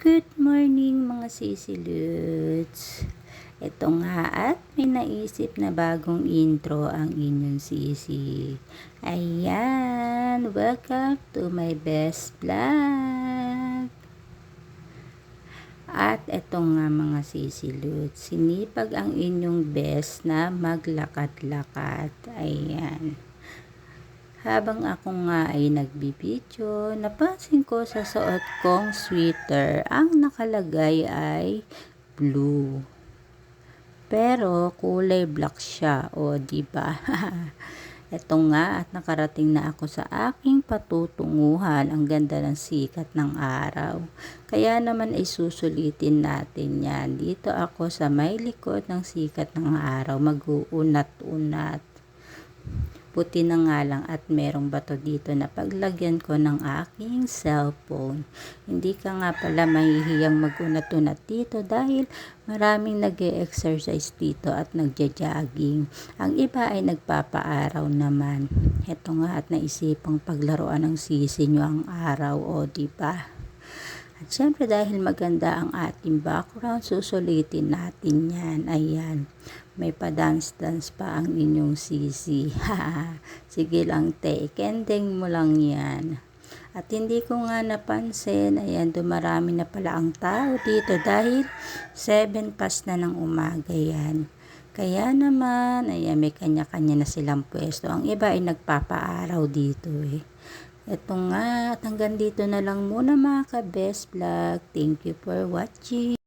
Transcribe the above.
Good morning mga sisiluts. Ito nga at may naisip na bagong intro ang inyong sisi. Ayan, welcome to my best vlog. At ito nga mga sisiluts, sinipag ang inyong best na maglakad-lakad. Ayan. Habang ako nga ay nagbibideo, napansin ko sa suot kong sweater, ang nakalagay ay blue. Pero kulay black siya, o di ba? Ito nga at nakarating na ako sa aking patutunguhan. Ang ganda ng sikat ng araw. Kaya naman ay susulitin natin yan. Dito ako sa may likod ng sikat ng araw. Mag-uunat-unat puti na nga lang at merong bato dito na paglagyan ko ng aking cellphone. Hindi ka nga pala mahihiyang magunat-unat dito dahil maraming nag exercise dito at nagja-jogging. Ang iba ay nagpapaaraw naman. Ito nga at naisipang paglaruan ng sisi nyo ang araw o di ba? At syempre dahil maganda ang ating background, susulitin natin yan. Ayan, may pa-dance-dance pa ang inyong sisi. Sige lang te, kending mo lang yan. At hindi ko nga napansin, ayan, dumarami na pala ang tao dito dahil 7 pas na ng umaga yan. Kaya naman, ayan, may kanya-kanya na silang pwesto. Ang iba ay nagpapaaraw dito eh. Ito nga, at hanggang dito na lang muna mga ka-best vlog. Thank you for watching.